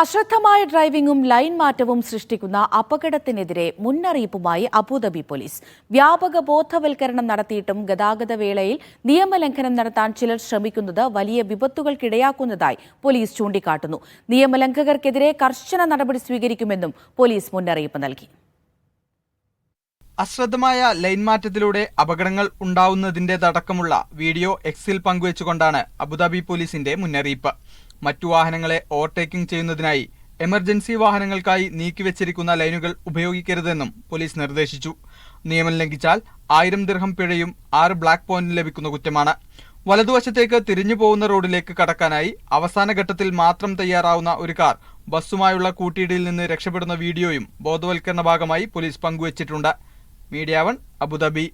അശ്രദ്ധമായ ഡ്രൈവിംഗും line മാറ്റവും സൃഷ്ടിക്കുന്ന അപകടത്തിനെതിരെ മുന്നറിയിപ്പുമായി അബുദാബി പോലീസ്. വ്യാപക ബോധവൽക്കരണം നടത്തിയിട്ടും ഗതാഗത വേളയിൽ നിയമലംഘനം നടത്താൻ ചിലർ ശ്രമിക്കുന്നത് വലിയ വിപത്തുകൾക്കിടയാക്കുന്നതായി പോലീസ് ചൂണ്ടിക്കാട്ടുന്നു. നിയമലംഘകർക്കെതിരെ കർശന നടപടി സ്വീകരിക്കുമെന്നും പോലീസ് മുന്നറിയിപ്പ് നൽകി. അശ്രദ്ധമായ ലൈൻ മാറ്റത്തിലൂടെ അപകടങ്ങൾ ഉണ്ടാവുന്നതിന്റെതടക്കമുള്ള വീഡിയോ എക്സിൽ പങ്കുവച്ചുകൊണ്ടാണ് അബുദാബി പോലീസിന്റെ മുന്നറിയിപ്പ്. മറ്റു വാഹനങ്ങളെ ഓവർടേക്കിംഗ് ചെയ്യുന്നതിനായി എമർജൻസി വാഹനങ്ങൾക്കായി നീക്കിവെച്ചിരിക്കുന്ന ലൈനുകൾ ഉപയോഗിക്കരുതെന്നും പോലീസ് നിർദ്ദേശിച്ചു. നിയമം ലംഘിച്ചാൽ ആയിരം ദിർഹം പിഴയും ആറ് ബ്ലാക്ക് പോയിന്റും ലഭിക്കുന്ന കുറ്റമാണ്. വലതുവശത്തേക്ക് തിരിഞ്ഞു പോകുന്ന റോഡിലേക്ക് കടക്കാനായി അവസാന ഘട്ടത്തിൽ മാത്രം തയ്യാറാവുന്ന ഒരു കാർ ബസ്സുമായുള്ള കൂട്ടിയിടിയിൽ നിന്ന് രക്ഷപ്പെടുന്ന വീഡിയോയും ബോധവൽക്കരണ ഭാഗമായി പോലീസ് പങ്കുവച്ചിട്ടുണ്ട്. Media one Abu Dhabi.